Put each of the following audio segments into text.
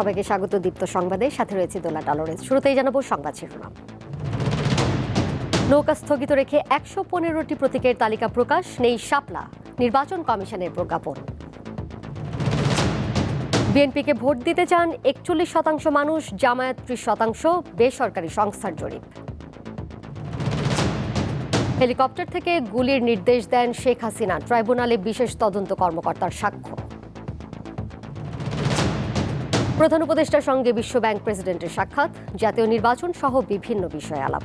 সবাইকে স্বাগত দীপ্ত সংবাদে। সাথে রয়েছে দোলা ডালোরেস শুরুতেই জানাব সংবাদ শিরোনাম। নৌকা স্থগিত রেখে একশো পনেরোটি প্রতীকের তালিকা প্রকাশ, নেই শাপলা। নির্বাচন কমিশনের প্রজ্ঞাপন। বিএনপিকে ভোট দিতে চান একচল্লিশ শতাংশ মানুষ, জামায়াত ত্রিশ শতাংশ, বেসরকারি সংস্থার জরিপ। হেলিকপ্টার থেকে গুলির নির্দেশ দেন শেখ হাসিনা। ট্রাইব্যুনালে বিশেষ তদন্ত কর্মকর্তার সাক্ষ্য। প্রধান উপদেষ্টার সঙ্গে বিশ্বব্যাংক প্রেসিডেন্টের সাক্ষাৎ, জাতীয় নির্বাচন সহ বিভিন্ন বিষয়ে আলাপ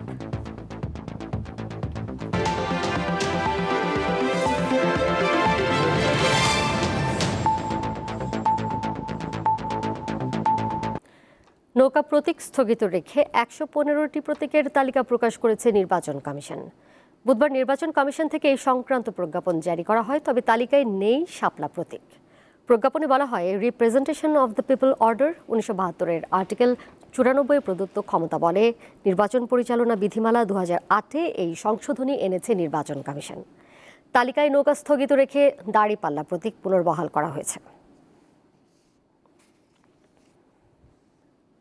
নৌকা প্রতীক স্থগিত রেখে একশো পনেরোটি প্রতীকের তালিকা প্রকাশ করেছে নির্বাচন কমিশন। বুধবার নির্বাচন কমিশন থেকে এই সংক্রান্ত প্রজ্ঞাপন জারি করা হয়, তবে তালিকায় নেই শাপলা প্রতীক। প্রজ্ঞাপনে বলা হয় representation of the people order উনিশশো বাহাত্তরের আর্টিকেল চুরানব্বই প্রদত্ত ক্ষমতা বলে। নির্বাচন পরিচালনা বিধিমালা দু হাজার আটে এই সংশোধনী এনেছে নির্বাচন কমিশন। তালিকায় নৌকা স্থগিত রেখে দাড়িপাল্লা প্রতীক পুনর্বহাল করা হয়েছে।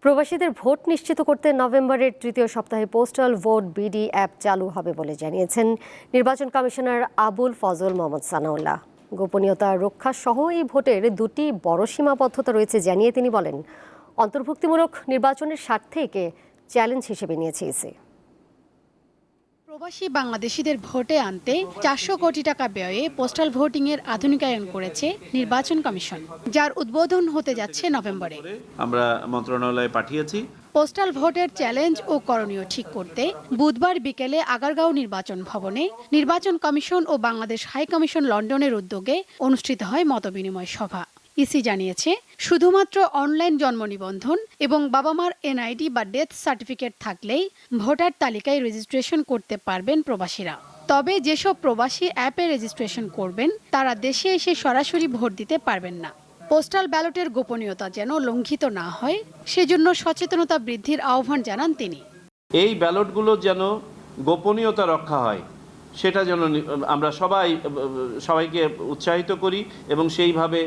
প্রবাসীদের ভোট নিশ্চিত করতে নভেম্বরের তৃতীয় সপ্তাহে পোস্টাল ভোট বিডি অ্যাপ চালু হবে বলে জানিয়েছেন নির্বাচন কমিশনার আবুল ফজল মোহাম্মদ সানাউল্লাহ। গোপনীয়তা রক্ষা সহ এই ভোটের দুটি বড় সীমাবদ্ধতা রয়েছে জানিয়ে তিনি বলেন, অন্তর্ভুক্তিমূলক নির্বাচনের স্বার্থে একে চ্যালেঞ্জ হিসেবে নিয়েছে ইসি প্রবাসী বাংলাদেশিদের ভোটে আনতে চারশো কোটি টাকা ব্যয়ে পোস্টাল ভোটিং এর আধুনিকায়ন করেছে নির্বাচন কমিশন যার উদ্বোধন হতে যাচ্ছে নভেম্বরে। আমরা মন্ত্রণালয়ে পাঠিয়েছি। পোস্টাল ভোটের চ্যালেঞ্জ ও করণীয় ঠিক করতে বুধবার বিকেলে আগারগাঁও নির্বাচন ভবনে নির্বাচন কমিশন ও বাংলাদেশ হাই কমিশন লন্ডনের উদ্যোগে অনুষ্ঠিত হয় মতবিনিময় সভা। ইসি জানিয়েছে, শুধুমাত্র অনলাইন জন্ম নিবন্ধন এবং বাবা মার এনআইডি বা ডেথ সার্টিফিকেট থাকলেই ভোটার তালিকায় রেজিস্ট্রেশন করতে পারবেন প্রবাসীরা। তবে যেসব প্রবাসী অ্যাপে রেজিস্ট্রেশন করবেন, তারা দেশে এসে সরাসরি ভোট দিতে পারবেন না। পোস্টাল ব্যালটের গোপনীয়তা যেন লঙ্ঘিত না হয়, সেজন্য সচেতনতা বৃদ্ধির আহ্বান জানান তিনি। এই ব্যালটগুলো যেন গোপনীয়তা রক্ষা হয়। সেটা যেন আমরা সবাই সবাইকে উৎসাহিত করি এবং সেইভাবে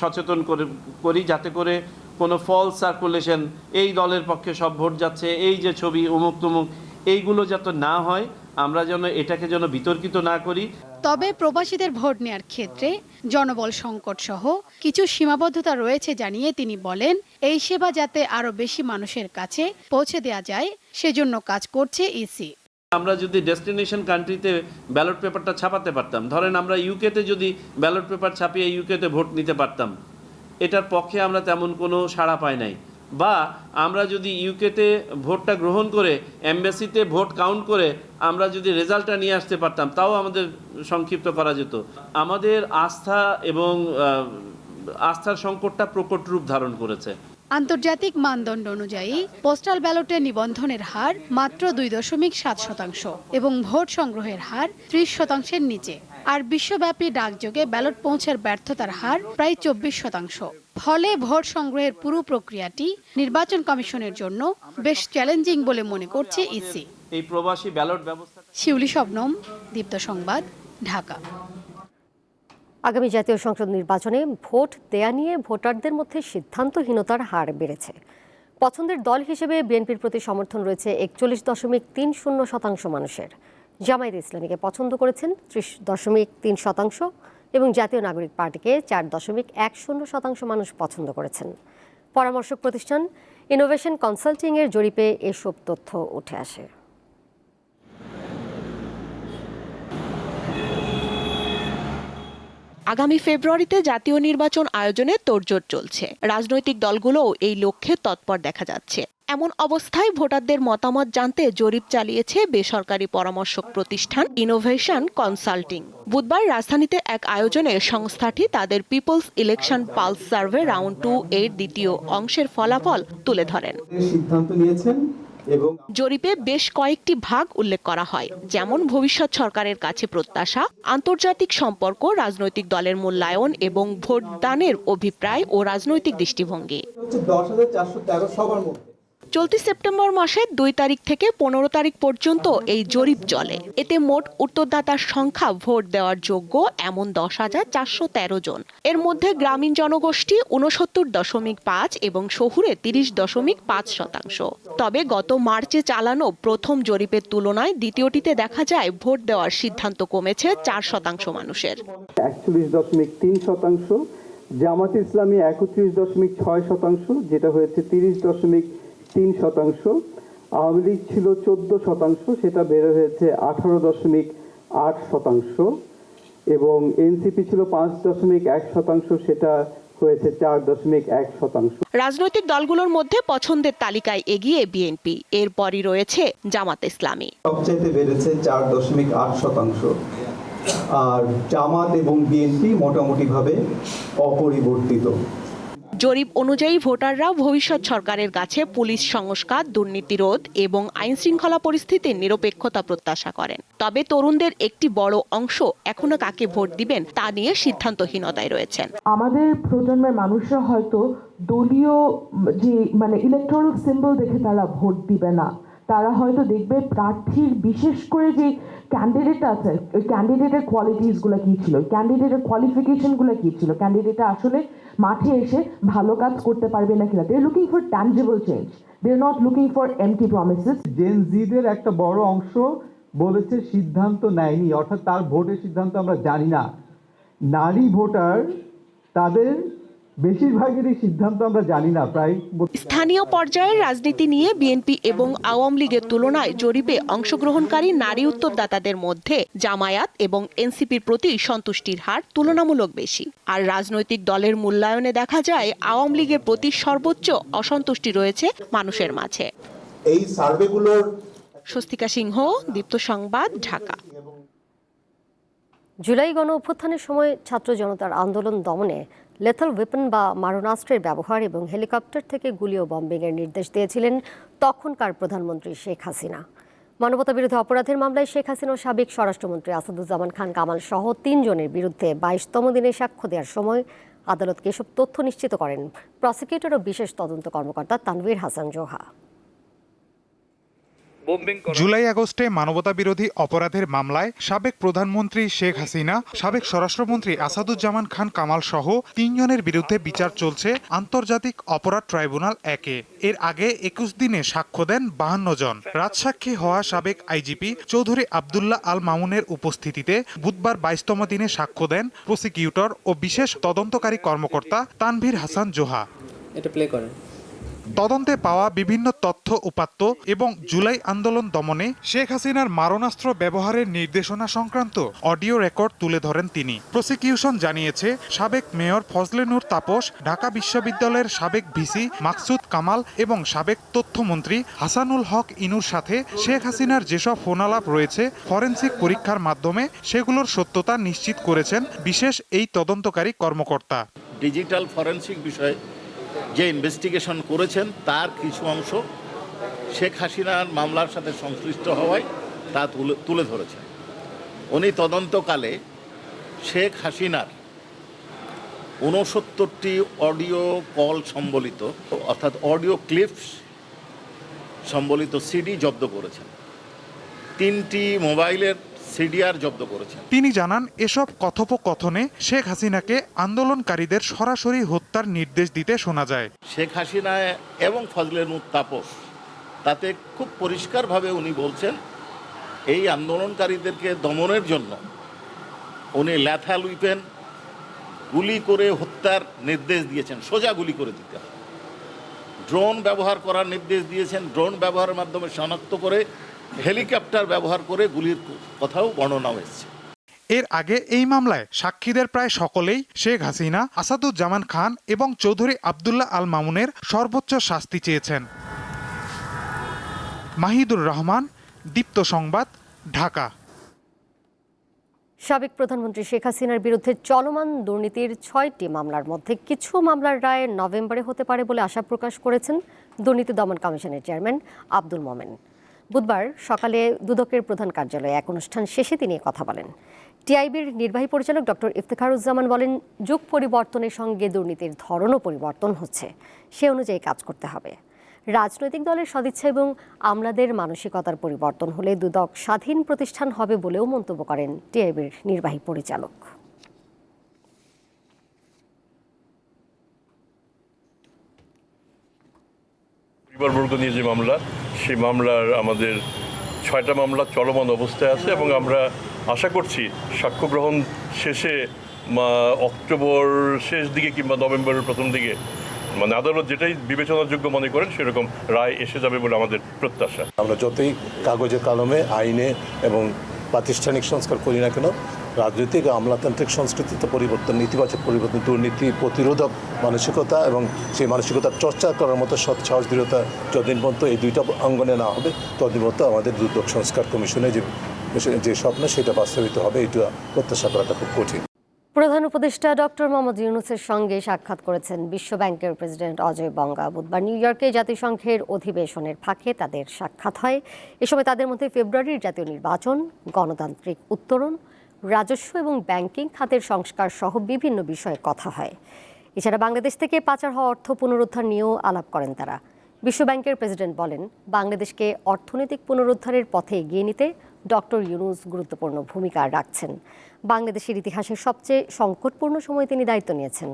সচেতন করে, করি যাতে করে কোনো ফলস সার্কুলেশন এই দলের পক্ষে সব ভোট যাচ্ছে, এই যে ছবি, উমুক তুমুক, এইগুলো যাতে না হয়, আমরা যেন এটাকে যেন বিতর্কিত না করি। তবে প্রবাসীদের ভোট নেয়ার ক্ষেত্রে জনবল সংকট সহ কিছু সীমাবদ্ধতা রয়েছে জানিয়ে তিনি বলেন, এই সেবা যাতে আরও বেশি মানুষের কাছে পৌঁছে দেওয়া যায়, সেজন্য কাজ করছে ইসি। আমরা যদি ডেস্টিনেশন কান্ট্রিতে ব্যালট পেপারটা ছাপাতে পারতাম, ধরেন আমরা ইউকেতে যদি ব্যালট পেপার ছাপিয়ে ইউকেতে ভোট নিতে পারতাম, এটার পক্ষে আমরা তেমন কোনো সাড়া পাই নাই। বা আমরা যদি ইউকেতে ভোটটা গ্রহণ করে এমবেসিতে ভোট কাউন্ট করে আমরা যদি রেজাল্টটা নিয়ে আসতে পারতাম, তাও আমাদের সংক্ষিপ্ত করা যেত। আমাদের আস্থা এবং আস্থার সংকটটা প্রকট রূপ ধারণ করেছে। আন্তর্জাতিক মানদণ্ড অনুযায়ী পোস্টাল ব্যালটে নিবন্ধনের হার মাত্র দুই দশমিক সাত শতাংশ এবং ভোট সংগ্রহের হার ত্রিশ শতাংশের নিচে। আর বিশ্বব্যাপী ডাকযোগে ব্যালট পৌঁছার ব্যর্থতার হার প্রায় চব্বিশ শতাংশ। ফলে ভোট সংগ্রহের পুরো প্রক্রিয়াটি নির্বাচন কমিশনের জন্য বেশ চ্যালেঞ্জিং বলে মনে করছে ইসি। এই প্রবাসী ব্যালট ব্যবস্থা শিউলি শবনম দীপ্ত সংবাদ ঢাকা। আগামী জাতীয় সংসদ নির্বাচনে ভোট দেয়া নিয়ে ভোটারদের মধ্যে সিদ্ধান্তহীনতার হার বেড়েছে। পছন্দের দল হিসেবে বিএনপির প্রতি সমর্থন রয়েছে একচল্লিশ দশমিক তিন শূন্য শতাংশ মানুষের। জামায়াত ইসলামীকে পছন্দ করেছেন ত্রিশ দশমিক তিন শতাংশ এবং জাতীয় নাগরিক পার্টিকে চার দশমিক এক শূন্য শতাংশ মানুষ পছন্দ করেছেন। পরামর্শক প্রতিষ্ঠান ইনোভেশন কনসাল্টিংয়ের জরিপে এসব তথ্য উঠে আসে। আগামী ফেব্রুয়ারিতে জাতীয় নির্বাচন আয়োজনে তোড়জোড় চলছে। রাজনৈতিক দলগুলোও এই লক্ষ্যে তৎপর দেখা যাচ্ছে। এমন অবস্থায় ভোটারদের মতামত জানতে জরিপ চালিয়েছে বেসরকারি পরামর্শক প্রতিষ্ঠান ইনোভেশন কনসাল্টিং বুধবার রাজধানীতে এক আয়োজনে সংস্থাটি তাদের people's election pulse survey round two এর দ্বিতীয় অংশের ফলাফল তুলে ধরেন। সিদ্ধান্ত নিয়েছেন। এবং জরিপে বেশ কয়েকটি ভাগ উল্লেখ করা হয় যেমন ভবিষ্যৎ সরকারের কাছে প্রত্যাশা আন্তর্জাতিক সম্পর্ক রাজনৈতিক দলের মূল্যায়ন এবং ভোটদানের অভিপ্রায় ও রাজনৈতিক দৃষ্টিভঙ্গি। চলতি সেপ্টেম্বর মাসের দুই তারিখ থেকে পনেরো তারিখ পর্যন্ত এই জরিপ চলে। এতে মোট উত্তরদাতার সংখ্যা ভোট দেওয়ার যোগ্য এমন দশ হাজার চারশো তেরো জন। এর মধ্যে গ্রামীণ জনগোষ্ঠী উনসত্তর দশমিক পাঁচ এবং শহুরে তিরিশ দশমিক পাঁচ শতাংশ। তবে গত মার্চে চালানো প্রথম জরিপের তুলনায় দ্বিতীয়টিতে দেখা যায় ভোট দেওয়ার সিদ্ধান্ত কমেছে চার শতাংশ মানুষের। একচল্লিশ দশমিক তিন শতাংশ, জামাত ইসলামী একত্রিশ দশমিক ছয় শতাংশ, যেটা হয়েছে তিরিশ দশমিক তিন শতাংশ। আওয়ামী লীগ ছিল চোদ্দ শতাংশ সেটা বেড়ে হয়েছে আঠারো দশমিক আট শতাংশ। এবং এনসিপি ছিল পাঁচ দশমিক এক শতাংশ সেটা হয়েছে চার দশমিক এক শতাংশ। রাজনৈতিক দলগুলোর মধ্যে পছন্দের তালিকায় এগিয়ে বিএনপি এরপরই রয়েছে জামাত ইসলামী। সবচাইতে বেড়েছে চার দশমিক আট শতাংশ। আর জামাত এবং বিএনপি মোটামুটিভাবে অপরিবর্তিত। জরিপ অনুযায়ী ভোটাররা ভবিষ্যৎ সরকারের কাছে পুলিশ সংস্কার, দুর্নীতি রোধ এবং আইন শৃঙ্খলা পরিস্থিতির নিরপেক্ষতা প্রত্যাশা করেন। তবে তরুণদের একটি বড় অংশ এখনও কাকে ভোট দিবেন তা নিয়ে সিদ্ধান্তহীনতায় রয়েছেন। আমাদের প্রজন্মের মানুষরা হয়তো দলীয় যে মানে ইলেকট্রনিক সিম্বল দেখে তারা ভোট দিবে না। তারা হয়তো দেখবে প্রার্থীর বিশেষ করে যে ক্যান্ডিডেট আছে, ওই ক্যান্ডিডেটের কোয়ালিটিসগুলো কী ছিল ক্যান্ডিডেটের কোয়ালিফিকেশনগুলো কী ছিল ক্যান্ডিডেট আসলে মাঠে এসে ভালো কাজ করতে পারবে না? কিনা they looking for tangible change they are not looking for empty promises gen জিদের একটা বড় অংশ বলেছে সিদ্ধান্ত নেয়নি, অর্থাৎ তার ভোটের সিদ্ধান্ত আমরা জানি না। নারী ভোটার তাদের বেশিরভাগেরই সিদ্ধান্ত আমরা জানি না প্রায় স্থানীয় পর্যায়ের রাজনীতি নিয়ে বিএনপি এবং আওয়ামী লীগের তুলনায় জরিপে অংশগ্রহণকারী নারী উত্তরদাতাদের মধ্যে জামায়াত এবং এনসিপির প্রতি সন্তুষ্টির হার তুলনামূলক বেশি। আর রাজনৈতিক দলের মূল্যায়নে দেখা যায় আওয়ামী লীগের প্রতি সর্বোচ্চ অসন্তুষ্টি রয়েছে মানুষের মাঝে। এই সার্ভেগুলোর স্বস্তিকা সিংহ দীপ্ত সংবাদ ঢাকা। জুলাই গণ অভ্যুত্থানের সময় ছাত্র জনতার আন্দোলন দমনে লেথাল ওয়েপন বা মারণাস্ত্রের ব্যবহার এবং হেলিকপ্টার থেকে গুলি ও বম্বিংয়ের নির্দেশ দিয়েছিলেন তখনকার প্রধানমন্ত্রী শেখ হাসিনা। মানবতা বিরোধী অপরাধের মামলায় শেখ হাসিনা ও সাবেক স্বরাষ্ট্রমন্ত্রী আসাদুজ্জামান খান কামাল সহ তিনজনের বিরুদ্ধে বাইশতম দিনে সাক্ষ্য দেওয়ার সময় আদালতকে এসব তথ্য নিশ্চিত করেন প্রসিকিউটর ও বিশেষ তদন্ত কর্মকর্তা তানভীর হাসান জোহা। জুলাই আগস্টে মানবতা বিরোধী অপরাধের মামলায় সাবেক প্রধানমন্ত্রী শেখ হাসিনা সাবেক স্বরাষ্ট্রমন্ত্রী আসাদুজ্জামান খান কামাল সহ তিনজনের বিরুদ্ধে বিচার চলছে আন্তর্জাতিক অপরাধ ট্রাইব্যুনাল একে। এর আগে একুশ দিনে সাক্ষ্য দেন বাহান্ন জন। রাজসাক্ষী হওয়া সাবেক আইজিপি চৌধুরী আবদুল্লাহ আল মামুনের উপস্থিতিতে বুধবার বাইশতম দিনে সাক্ষ্য দেন প্রসিকিউটর ও বিশেষ তদন্তকারী কর্মকর্তা তানভীর হাসান জোহা। এটা প্লে করেন। তদন্তে পাওয়া বিভিন্ন তথ্য উপাত্ত এবং জুলাই আন্দোলন দমনে শেখ হাসিনার মারণাস্ত্র ব্যবহারের নির্দেশনা সংক্রান্ত অডিও রেকর্ড তুলে ধরেন তিনি। প্রসিকিউশন জানিয়েছে, সাবেক মেয়র ফজলে নূর তাপস, ঢাকা বিশ্ববিদ্যালয়ের সাবেক ভিসি মাকসুদ কামাল এবং সাবেক তথ্যমন্ত্রী হাসানুল হক ইনুর সাথে শেখ হাসিনার যেসব ফোনালাপ রয়েছে ফরেন্সিক পরীক্ষার মাধ্যমে, সেগুলোর সত্যতা নিশ্চিত করেছেন বিশেষ এই তদন্তকারী কর্মকর্তা। ডিজিটাল ফরেন্সিক বিষয়ে যে ইনভেস্টিগেশন করেছেন, তার কিছু অংশ শেখ হাসিনার মামলার সাথে সংশ্লিষ্ট হওয়ায় তা তুলে তুলে ধরেছেন। উনি তদন্তকালে শেখ হাসিনার ঊনসত্তরটি অডিও কল সম্বলিত, অর্থাৎ অডিও ক্লিপস সম্বলিত সিডি জব্দ করেছেন। তিনটি মোবাইলের সিডিআর জব্দ করেছেন। তিনি জানান এসব কথোপকথনে শেখ হাসিনাকে আন্দোলনকারীদের সরাসরি হত্যার নির্দেশ দিতে শোনা যায়। শেখ হাসিনা এবং ফজলে নূর তাপস তাতে খুব পরিষ্কারভাবে উনি বলছেন এই আন্দোলনকারীদেরকে দমনের জন্য উনি ল্যাথাল উইপেন গুলি করে হত্যার নির্দেশ দিয়েছেন সোজা গুলি করে দিতে ড্রোন ব্যবহার করার নির্দেশ দিয়েছেন ড্রোন ব্যবহারের মাধ্যমে শনাক্ত করে হেলিকপ্টার ব্যবহার করে গুলির কথাও বর্ণনা হয়েছে এর আগে এই মামলায় সাক্ষীদের প্রায় সকলেই শেখ হাসিনা আসাদুজ্জামান খান এবং চৌধুরী আবদুল্লাহ আল মামুনের সর্বোচ্চ শাস্তি চেয়েছেন। মাহিদুর রহমান দীপ্ত সংবাদ ঢাকা। সাবেক প্রধানমন্ত্রী শেখ হাসিনার বিরুদ্ধে চলমান দুর্নীতির ছয়টি মামলার মধ্যে কিছু মামলার রায় নভেম্বরে হতে পারে বলে আশা প্রকাশ করেছেন দুর্নীতি দমন কমিশনের চেয়ারম্যান আব্দুল মোমেন। বুধবার সকালে দুদকের প্রধান কার্যালয়ে এক অনুষ্ঠান শেষে তিনি কথা বলেন। টিআইবির নির্বাহী পরিচালক ডক্টর ইফতেখারুজ্জামান বলেন, যুগ পরিবর্তনের সঙ্গে দুর্নীতির ধরনও পরিবর্তন হচ্ছে। সে অনুযায়ী কাজ করতে হবে। রাজনৈতিক দলের সদিচ্ছা এবং আমলাদের মানসিকতার পরিবর্তন হলে দুদক স্বাধীন প্রতিষ্ঠান হবে বলেও মন্তব্য করেন টিআইবির নির্বাহী পরিচালক। পরিবারবর্গ নিয়ে যে মামলা সেই মামলার আমাদের ছয়টা মামলা চলমান অবস্থায় আছে এবং আমরা আশা করছি সাক্ষ্য গ্রহণ শেষে অক্টোবর শেষ দিকে কিংবা নভেম্বরের প্রথম দিকে মানে আদালত যেটাই বিবেচনাযোগ্য মনে করেন সেরকম রায় এসে যাবে বলে আমাদের প্রত্যাশা। আমরা যতই কাগজে, কলমে, আইনে এবং প্রাতিষ্ঠানিক সংস্কার করি না কেন রাজনৈতিক, আমলাতান্ত্রিক, সংস্কৃতিতে পরিবর্তন, নেতিবাচক পরিবর্তন, দুর্নীতি, প্রতিরোধক মানসিকতা এবং সেই মানসিকতার চর্চা করার মতো সৎ সাহস দৃঢ়তা যতদিন পর্যন্ত এই দুইটা অঙ্গনে না হবে, ততদিন পর্যন্ত আমাদের দুর্যোগ সংস্কার কমিশনে যে যে স্বপ্ন, সেটা বাস্তবিত হবে। এটা প্রত্যাশা করাটা খুব কঠিন। প্রধান উপদেষ্টা ডক্টর মোহাম্মদ ইউনুসের সঙ্গে সাক্ষাৎ করেছেন বিশ্ব ব্যাংকের প্রেসিডেন্ট অজয় বঙ্গা। বুধবার নিউ ইয়র্কে জাতিসংঘের অধিবেশনের ফাঁকে তাদের সাক্ষাৎ হয়। এ সময় তাদের মধ্যে ফেব্রুয়ারির জাতীয় নির্বাচন, গণতান্ত্রিক উত্তরণ রাজস্ব এবং ব্যাংকিং, খাতের সংস্কার সহ বিভিন্ন বিষয়ে কথা হয়। এছাড়া বাংলাদেশ থেকে পাচার হওয়া অর্থ পুনরুদ্ধার নিয়েও আলাপ করেন তারা। বিশ্বব্যাংকের প্রেসিডেন্ট বলেন, বাংলাদেশকে অর্থনৈতিক পুনরুদ্ধারের পথে এগিয়ে নিতে ডক্টর ইউনুস গুরুত্বপূর্ণ ভূমিকা রাখছেন। বাংলাদেশের ইতিহাসের সবচেয়ে সংকটপূর্ণ সময়ে তিনি দায়িত্ব নিয়েছেন।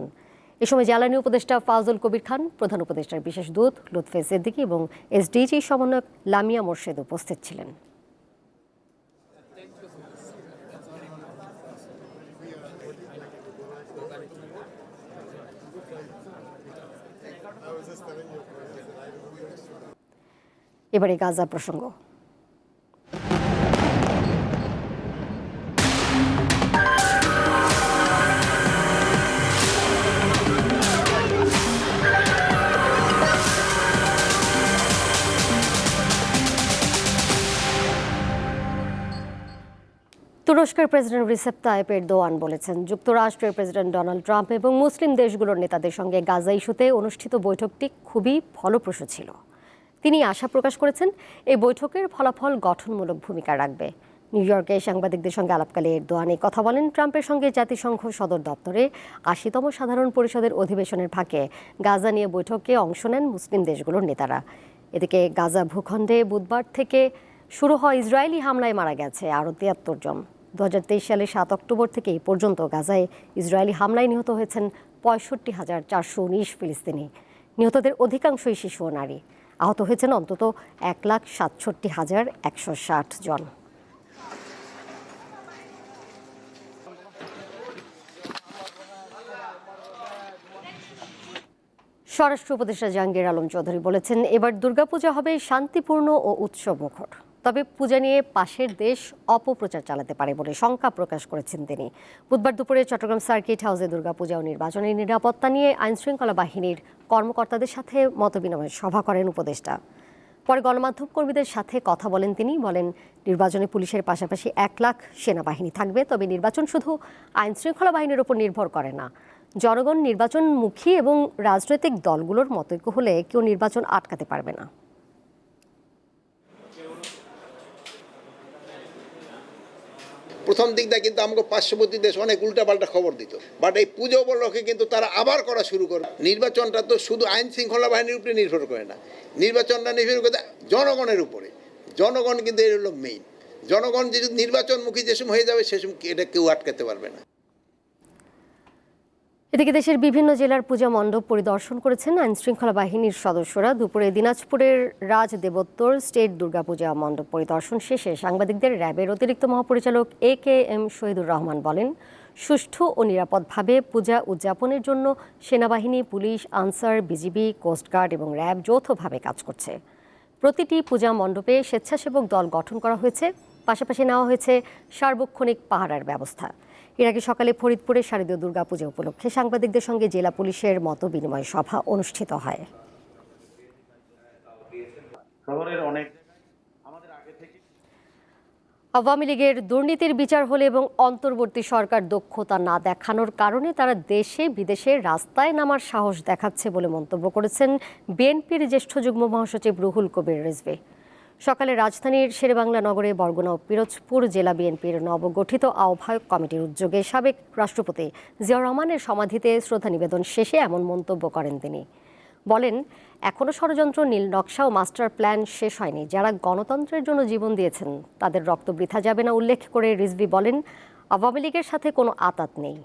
এ সময় জ্বালানি উপদেষ্টা ফাজল কবির খান, প্রধান উপদেষ্টার বিশেষ দূত লুৎফে সিদ্দিকী এবং এসডিজি সমন্বয়ক লামিয়া মোর্শেদ উপস্থিত ছিলেন। এবারে গাজা প্রসঙ্গ। তুরস্কের প্রেসিডেন্ট রিসেপ তাইপ এরদোয়ান বলেছেন, যুক্তরাষ্ট্রের প্রেসিডেন্ট ডোনাল্ড ট্রাম্প এবং মুসলিম দেশগুলোর নেতাদের সঙ্গে গাজা ইস্যুতে অনুষ্ঠিত বৈঠকটি খুবই ফলপ্রসূ ছিল। তিনি আশা প্রকাশ করেছেন, এই বৈঠকের ফলাফল গঠনমূলক ভূমিকা রাখবে। নিউ ইয়র্কে সাংবাদিকদের সঙ্গে আলাপকালে এরদোয়ান কথা বলেন, ট্রাম্পের সঙ্গে জাতিসংঘ সদর দপ্তরে আশিতম সাধারণ পরিষদের অধিবেশনের ফাঁকে গাজা নিয়ে বৈঠকে অংশ নেন মুসলিম দেশগুলোর নেতারা। এদিকে গাজা ভূখণ্ডে বুধবার থেকে শুরু হওয়া ইসরায়েলি হামলায় মারা গেছে আরও তিয়াত্তর জন। দু হাজার তেইশ সালের সাত অক্টোবর থেকে এই পর্যন্ত গাজায় ইসরায়েলি হামলায় নিহত হয়েছেন পঁয়ষট্টি হাজার চারশো উনিশ ফিলিস্তিনি। নিহতদের অধিকাংশই শিশু ও নারী। আহত হয়েছেন অন্তত এক লাখ সাতষট্টি হাজার একশো ষাট জন। স্বরাষ্ট্র উপদেষ্টা জাহাঙ্গীর আলম চৌধুরী বলেছেন, এবার দুর্গাপূজা হবে শান্তিপূর্ণ ও উৎসব মুখর। তবে পূজা নিয়ে পাশের দেশ অপপ্রচার চালাতে পারে বলে শঙ্কা প্রকাশ করেছেন তিনি। বুধবার দুপুরে চট্টগ্রাম সার্কিট হাউসে দুর্গাপূজা ও নির্বাচনের নিরাপত্তা নিয়ে আইনশৃঙ্খলা বাহিনীর কর্মকর্তাদের সাথে মতবিনিময় সভা করেন উপদেষ্টা। পরে গণমাধ্যম কর্মীদের সাথে কথা বলেন তিনি, বলেন, নির্বাচনে পুলিশের পাশাপাশি এক লাখ সেনাবাহিনী থাকবে, তবে নির্বাচন শুধু আইনশৃঙ্খলা বাহিনীর উপর নির্ভর করে না। জনগণ নির্বাচনমুখী এবং রাজনৈতিক দলগুলোর মতৈক্য হলে কেউ নির্বাচন আটকাতে পারবে না। প্রথম দিকটা কিন্তু আমাকে পার্শ্ববর্তী দেশ অনেক উল্টাপাল্টা খবর দিত। বাট এই পুজো উপলক্ষে কিন্তু তারা আবার করা শুরু করে। নির্বাচনটা তো শুধু আইন শৃঙ্খলা বাহিনীর উপরে নির্ভর করে না। নির্বাচনটা নির্ভর করে জনগণের উপরে। জনগণ কিন্তু এর হলো মেইন জনগণ যে নির্বাচনমুখী যে সময় হয়ে যাবে, সে সময় এটা কেউ আটকাতে পারবে না। এদিকে দেশের বিভিন্ন জেলার পূজা মণ্ডপ পরিদর্শন করেছেন আইনশৃঙ্খলা বাহিনীর সদস্যরা। দুপুরে দিনাজপুরের রাজ দেবোত্তর স্টেট দুর্গাপূজা মণ্ডপ পরিদর্শন শেষে সাংবাদিকদের র্যাবের অতিরিক্ত মহাপরিচালক A K M Shahidur Rahman বলেন, সুষ্ঠু ও নিরাপদভাবে পূজা উদযাপনের জন্য সেনাবাহিনী, police, Ansar, BGB coast guard এবং র্যাব যৌথভাবে কাজ করছে। প্রতিটি পূজা মণ্ডপে স্বেচ্ছাসেবক দল গঠন করা হয়েছে। পাশাপাশি নেওয়া হয়েছে সার্বক্ষণিক পাহারার ব্যবস্থা। এর আগে সকালে ফরিদপুরে শারদীয় দুর্গাপূজা উপলক্ষে সাংবাদিকদের সঙ্গে জেলা পুলিশের মত বিনিময় সভা অনুষ্ঠিত হয়। আওয়ামী লীগের দুর্নীতির বিচার হলে এবং অন্তর্বর্তী সরকার দক্ষতা না দেখানোর কারণে তারা দেশে বিদেশে রাস্তায় নামার সাহস দেখাচ্ছে বলে মন্তব্য করেছেন বিএনপির জ্যেষ্ঠ যুগ্ম মহাসচিব রুহুল কবির রিজভী। সকালে রাজধানীর শেরেবাংলা নগরে বরগুনা ও পিরোজপুর জেলা বিএনপির নবগঠিত আহ্বায়ক কমিটির উদ্যোগে সাবেক রাষ্ট্রপতি জিয়াউর রহমানের সমাধিতে শ্রদ্ধা নিবেদন শেষে এমন মন্তব্য করেন তিনি। বলেন এখনও ষড়যন্ত্র, নীল নকশা ও মাস্টার প্ল্যান শেষ হয়নি। যারা গণতন্ত্রের জন্য জীবন দিয়েছেন, তাদের রক্ত বৃথা যাবে না, উল্লেখ করে রিজভি বলেন, আওয়ামী লীগের সাথে কোনো আতাত নেই।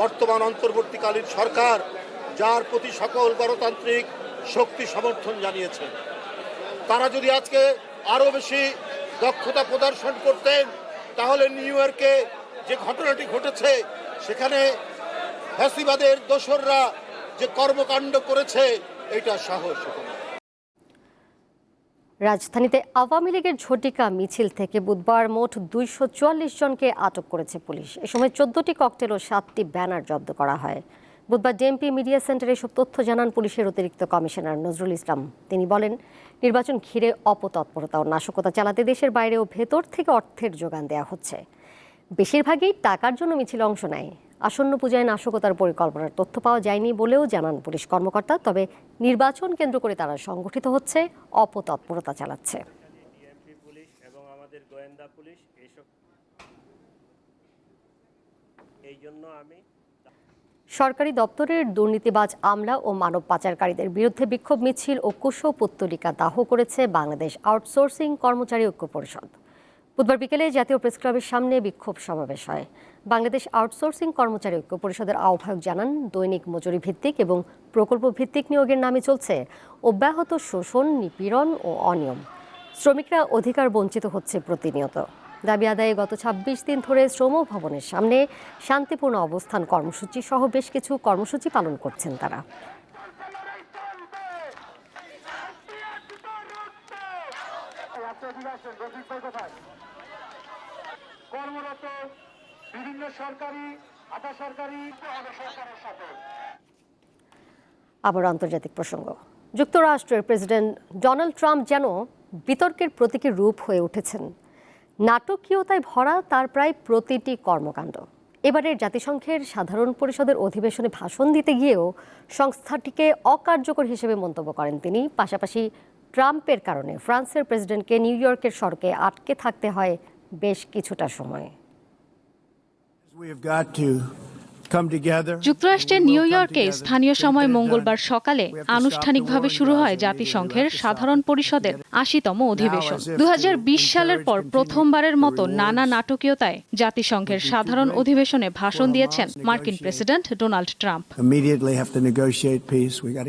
বর্তমান অন্তর্বর্তীকালীন সরকার, যার প্রতি সকল গণতান্ত্রিক শক্তি সমর্থন জানিয়েছে তারা যদি আজকে আরও বেশি দক্ষতা প্রদর্শন করতেন, তাহলে নিউ ইয়র্কে যে ঘটনাটি ঘটেছে, সেখানে ফ্যাসিবাদের দোসররা যে কর্মকাণ্ড করেছে, এটা সাহস। রাজধানীতে আওয়ামী লীগের ঝটিকা মিছিল থেকে বুধবার মোট দুইশো চুয়াল্লিশ জনকে আটক করেছে পুলিশ। এ সময় চোদ্দটি ককটেল ও সাতটি ব্যানার জব্দ করা হয়। বুধবার ডিএমপি মিডিয়া সেন্টারে এসব তথ্য জানান পুলিশের অতিরিক্ত কমিশনার নজরুল ইসলাম। তিনি বলেন, নির্বাচন ঘিরে অপতৎপরতা ও নাশকতা চালাতে দেশের বাইরে ও ভেতর থেকে অর্থের যোগান দেওয়া হচ্ছে। বেশিরভাগই টাকার জন্য মিছিল অংশ নেয়। আসন্ন পূজায় নাশকতার পরিকল্পনার তথ্য পাওয়া যায়নি বলেও জানান পুলিশ কর্মকর্তা, তবে নির্বাচন কেন্দ্র করে তারা সংগঠিত হচ্ছে, অপতৎপরতা চালাচ্ছে। সরকারি দপ্তরের দুর্নীতিবাজ আমলা ও মানব পাচারকারীদের বিরুদ্ধে বিক্ষোভ মিছিল ও কুশপুত্তলিকা দাহ করেছে বাংলাদেশ আউটসোর্সিং কর্মচারী ঐক্য পরিষদ। বুধবার বিকেলে জাতীয় প্রেস ক্লাবের সামনে বিক্ষোভ সমাবেশ হয়। বাংলাদেশ আউটসোর্সিং কর্মচারী ঐক্য পরিষদের আহ্বায়ক জানান, দৈনিক মজুরি ভিত্তিক এবং প্রকল্প ভিত্তিক নিয়োগের নামে চলছে অব্যাহত শোষণ, নিপীড়ন ও অনিয়ম। শ্রমিকরা অধিকার বঞ্চিত হচ্ছে প্রতিনিয়ত। দাবি আদায়ে গত ২৬ দিন ধরে শ্রম ভবনের সামনে শান্তিপূর্ণ অবস্থান কর্মসূচি সহ বেশ কিছু কর্মসূচি পালন করছেন তারা। কর্মরত বিভিন্ন সরকারি, আধা সরকারি সরকারের সাথে। আবার আন্তর্জাতিক প্রসঙ্গ। যুক্তরাষ্ট্রের প্রেসিডেন্ট ডোনাল্ড ট্রাম্প যেন বিতর্কের প্রতীকী রূপ হয়ে উঠেছেন। নাটকীয়তায় ভরা তার প্রায় প্রতিটি কর্মকাণ্ড। এবারের জাতিসংঘের সাধারণ পরিষদের অধিবেশনে ভাষণ দিতে গিয়েও সংস্থাটিকে অকার্যকর হিসেবে মন্তব্য করেন তিনি। পাশাপাশি ট্রাম্পের কারণে ফ্রান্সের প্রেসিডেন্টকে নিউ ইয়র্কের সড়কে আটকে থাকতে হয় বেশ কিছুটা সময়। যুক্তরাষ্ট্রের নিউ ইয়র্কে স্থানীয় সময় মঙ্গলবার সকালে আনুষ্ঠানিকভাবে শুরু হয় জাতিসংঘের সাধারণ পরিষদের আশিতম অধিবেশন। দু হাজার বিশ সালের পর প্রথমবারের মতো নানা নাটকীয়তায় জাতিসংঘের সাধারণ অধিবেশনে ভাষণ দিয়েছেন মার্কিন প্রেসিডেন্ট ডোনাল্ড ট্রাম্প।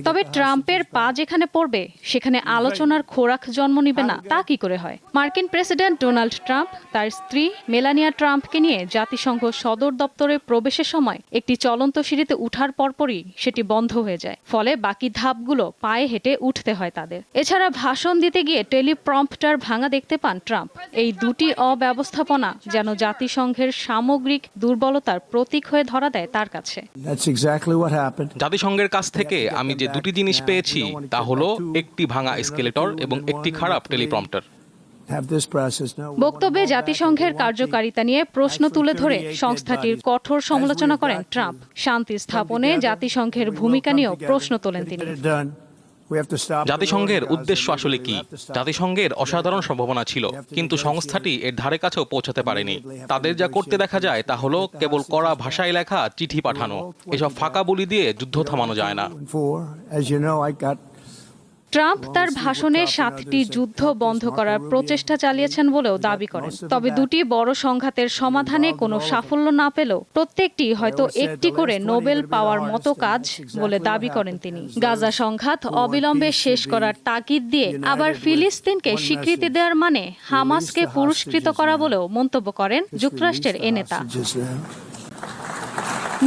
তবে ট্রাম্পের পা যেখানে পড়বে সেখানে আলোচনার খোরাক জন্ম নিবে না তা কি করে হয়? মার্কিন প্রেসিডেন্ট ডোনাল্ড ট্রাম্প তার স্ত্রী মেলানিয়া ট্রাম্পকে নিয়ে জাতিসংঘ সদর দপ্তরে প্রবেশের সময় একটি চলন্ত সিঁড়িতে উঠার পরপরই সেটি বন্ধ হয়ে যায়। ফলে বাকি ধাপগুলো পায়ে হেঁটে উঠতে হয় তাদের। এছাড়া ভাষণ দিতে গিয়ে টেলিপ্রম্পটার ভাঙা দেখতে পান ট্রাম্প। এই দুটি অব্যবস্থাপনা যেন জাতিসংঘের সামগ্রিক দুর্বলতার প্রতীক হয়ে ধরা দেয় তার কাছে। জাতিসংঘের কাছ থেকে আমি যে দুটি জিনিস পেয়েছি তা হলো একটি ভাঙা স্কেলেটর এবং একটি খারাপ টেলিপ্রম্পটার। বক্তব্যে জাতিসংঘের কার্যকারিতা নিয়ে প্রশ্ন তুলে ধরে সংস্থাটির কঠোর সমালোচনা করেন ট্রাম্প। শান্তি স্থাপনে জাতিসংঘের ভূমিকা নিয়েও প্রশ্ন তোলেন তিনি। জাতিসংঘের উদ্দেশ্য আসলে কি? জাতিসংঘের অসাধারণ সম্ভাবনা ছিল কিন্তু সংস্থাটি এর ধারে কাছেও পৌঁছাতে পারেনি। তাদের যা করতে দেখা যায় তা হলো কেবল কড়া ভাষায় লেখা চিঠি পাঠানো। এসব ফাঁকা বলি দিয়ে যুদ্ধ থামানো যায় না। ট্রাম্প তার ভাষণে সাতটি যুদ্ধ বন্ধ করার প্রচেষ্টা চালিয়েছেন বলেও দাবি করেন। তবে দুটি বড় সংঘাতের সমাধানে কোনো সাফল্য না পেলেও প্রত্যেকটি হয়তো একটি করে নোবেল পাওয়ার মতো কাজ বলে দাবি করেন তিনি। গাজা সংঘাত অবিলম্বে শেষ করার তাগিদ দিয়ে আবার ফিলিস্তিনকে স্বীকৃতি দেওয়ার মানে হামাসকে পুরস্কৃত করা বলেও মন্তব্য করেন যুক্তরাষ্ট্রের এ নেতা।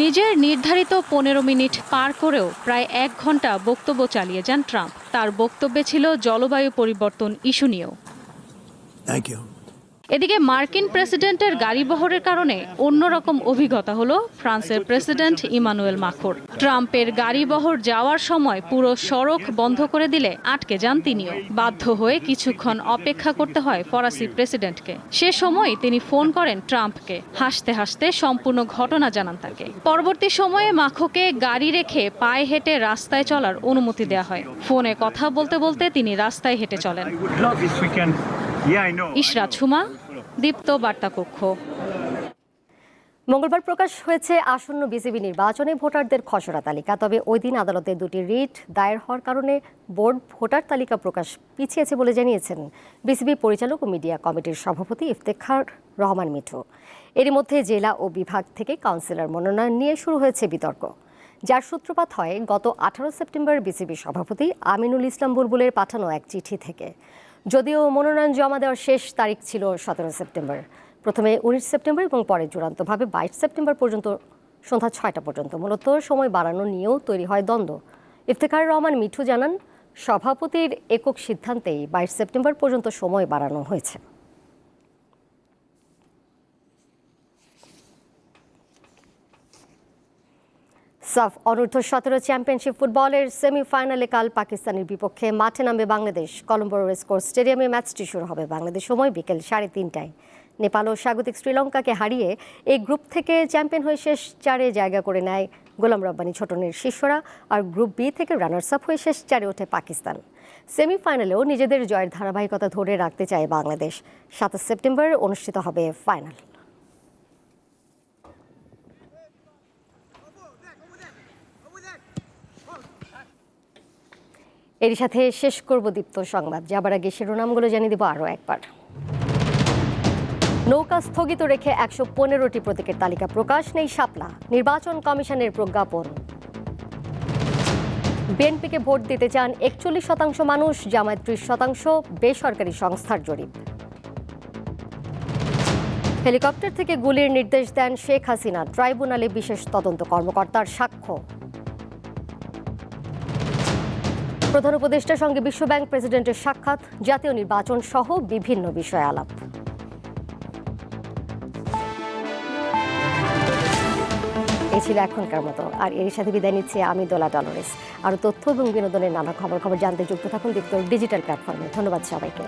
নিজের নির্ধারিত পনেরো মিনিট পার করেও প্রায় এক ঘণ্টা বক্তব্য চালিয়ে যান ট্রাম্প। তার বক্তব্যে ছিল জলবায়ু পরিবর্তন ইস্যু নিয়েও। এদিকে মার্কিন প্রেসিডেন্টের গাড়িবহরের কারণে অন্যরকম অভিজ্ঞতা হলো ফ্রান্সের প্রেসিডেন্ট ইমানুয়েল মাখোর। ট্রাম্পের গাড়িবহর যাওয়ার সময় পুরো সড়ক বন্ধ করে দিলে আটকে যান তিনিও। বাধ্য হয়ে কিছুক্ষণ অপেক্ষা করতে হয় ফরাসি প্রেসিডেন্টকে। সে সময় তিনি ফোন করেন ট্রাম্পকে। হাসতে হাসতে সম্পূর্ণ ঘটনা জানান তাকে। পরবর্তী সময়ে মাখোকে গাড়ি রেখে পায়ে হেঁটে রাস্তায় চলার অনুমতি দেওয়া হয়। ফোনে কথা বলতে বলতে তিনি রাস্তায় হেঁটে চলেন। ইশরাত হুমা দীপ্ত বার্তা কক্ষ মঙ্গলবার প্রকাশ হয়েছে আসন্ন বিসিবি নির্বাচনে ভোটারদের খসড়া তালিকা তবে ওই দিন আদালতে দুটি রিট দায়ের হওয়ার কারণে বোর্ড ভোটার তালিকা প্রকাশ পিছিয়েছে বলে জানিয়েছেন বিসিবি পরিচালক ও মিডিয়া কমিটির সভাপতি ইফতেখার রহমান মিঠু। এরই মধ্যে জেলা ও বিভাগ থেকে কাউন্সিলর মনোনয়ন নিয়ে শুরু হয়েছে বিতর্ক। যার সূত্রপাত হয় গত আঠারো সেপ্টেম্বর বিসিবি সভাপতি আমিনুল ইসলাম বুলবুলের পাঠানো এক চিঠি থেকে। যদিও মনোনয়ন জমা দেওয়ার শেষ তারিখ ছিল সতেরো সেপ্টেম্বর। প্রথমে উনিশ সেপ্টেম্বর এবং পরে চূড়ান্তভাবে বাইশ সেপ্টেম্বর পর্যন্ত সন্ধ্যা ছয়টা পর্যন্ত। মূলত সময় বাড়ানো নিয়েও তৈরি হয় দ্বন্দ্ব। ইফতেখার রহমান মিঠু জানান, সভাপতির একক সিদ্ধান্তেই বাইশ সেপ্টেম্বর পর্যন্ত সময় বাড়ানো হয়েছে। সাফ অনূর্ধ্ব সতেরো চ্যাম্পিয়নশিপ ফুটবলের সেমিফাইনালে কাল পাকিস্তানের বিপক্ষে মাঠে নামবে বাংলাদেশ। কলম্বো রেসকোর্স স্টেডিয়ামে ম্যাচটি শুরু হবে বাংলাদেশ সময় বিকেল সাড়ে তিনটায়। নেপাল ও স্বাগতিক শ্রীলঙ্কাকে হারিয়ে এই গ্রুপ থেকে চ্যাম্পিয়ন হয়ে শেষ চারে জায়গা করে নেয় গোলাম রব্বানি ছোটনের শিষ্যরা আর গ্রুপ বি থেকে রানার্স আপ হয়ে শেষ চারে ওঠে পাকিস্তান। সেমিফাইনালেও নিজেদের জয়ের ধারাবাহিকতা ধরে রাখতে চায় বাংলাদেশ। সাতাশ সেপ্টেম্বর অনুষ্ঠিত হবে ফাইনাল। এরই সাথে শেষ করব দীপ্ত সংবাদ। যাবার আগে শিরোনামগুলো জানিয়ে দেবো আরও একবার। নৌকা স্থগিত রেখে একশো পনেরোটি প্রতীকের তালিকা প্রকাশ, নেই শাপলা নির্বাচন কমিশনের প্রজ্ঞাপন। বিএনপিকে ভোট দিতে চান একচল্লিশ শতাংশ মানুষ, জামায়াত ত্রিশ শতাংশ বেসরকারি সংস্থার জরিপ। হেলিকপ্টার থেকে গুলির নির্দেশ দেন শেখ হাসিনা। ট্রাইব্যুনালে বিশেষ তদন্ত কর্মকর্তার সাক্ষ্য। প্রধান উপদেষ্টার সঙ্গে বিশ্বব্যাংক প্রেসিডেন্টের সাক্ষাৎ, জাতীয় নির্বাচন সহ বিভিন্ন বিষয়ে আলাপ এই ছিল এখনকার মতো। আর এর সাথে বিদায় নিচ্ছে আমি দোলা ডলরেস। আরও তথ্য এবং বিনোদনের নানা খবর খবর জানতে যুক্ত থাকুন দীপ্ত ডিজিটাল প্ল্যাটফর্মে। ধন্যবাদ সবাইকে।